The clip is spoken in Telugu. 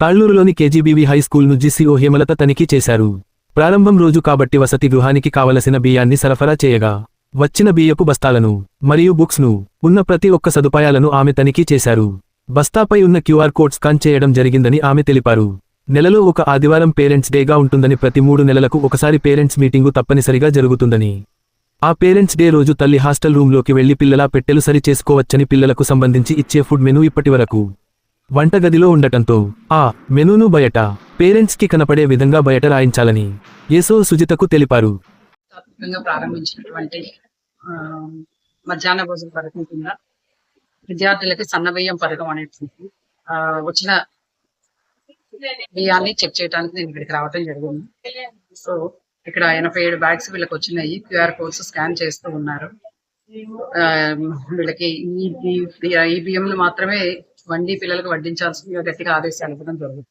తాళ్ళూరులోని కేజీబీవీ హై స్కూల్ను జీసీఓ హేమలత తనిఖీ చేశారు. ప్రారంభం రోజు కాబట్టి వసతి గృహానికి కావలసిన బియ్యాన్ని సరఫరా చేయగా వచ్చిన బియ్యపు బస్తాలను మరియు బుక్స్ను ఉన్న ప్రతి ఒక్క సదుపాయాలను ఆమె తనిఖీ చేశారు. బస్తాపై ఉన్న క్యూఆర్ కోడ్ స్కాన్ చేయడం జరిగిందని ఆమె తెలిపారు. నెలలో ఒక ఆదివారం పేరెంట్స్ డేగా ఉంటుందని ప్రతి మూడు నెలలకు ఒకసారి పేరెంట్స్ మీటింగు తప్పనిసరిగా జరుగుతుందని. ఆ పేరెంట్స్ డే రోజు తల్లి హాస్టల్ రూంలోకి వెళ్ళి పిల్లల పెట్టెలు సరి చేసుకోవచ్చని పిల్లలకు సంబంధించి ఇచ్చే ఫుడ్ మెనూ ఇప్పటివరకు వంటగదిలో ఉండటంతో ఆ మెనూను బయట పేరెంట్స్కి కనపడే విధంగా బయట రాయించాలని యేసో సుజితకు తెలిపారు. ప్రారంభించినటువంటి ఆ, మధ్యాహ్న భోజన పథకం కింద విద్యార్థులకి సన్నబియ్యం పథకం అనేది వచ్చిన బియ్యాన్ని చెక్ చేయడానికి నేను ఇక్కడికి రావటం జరిగింది. సో ఇక్కడ ఎనభై ఏడు బ్యాగ్స్ వీళ్ళకి వచ్చినాయి. క్యూఆర్ కోడ్స్ స్కాన్ చేస్తూ ఉన్నారు. ఆ, వీళ్ళకి ఈ ఈ- ఈ బియ్యంను మాత్రమే వండి పిల్లలకు వడ్డించాల్సిందిగా గట్టిగా ఆదేశాలు ఇవ్వడం జరుగుతుంది.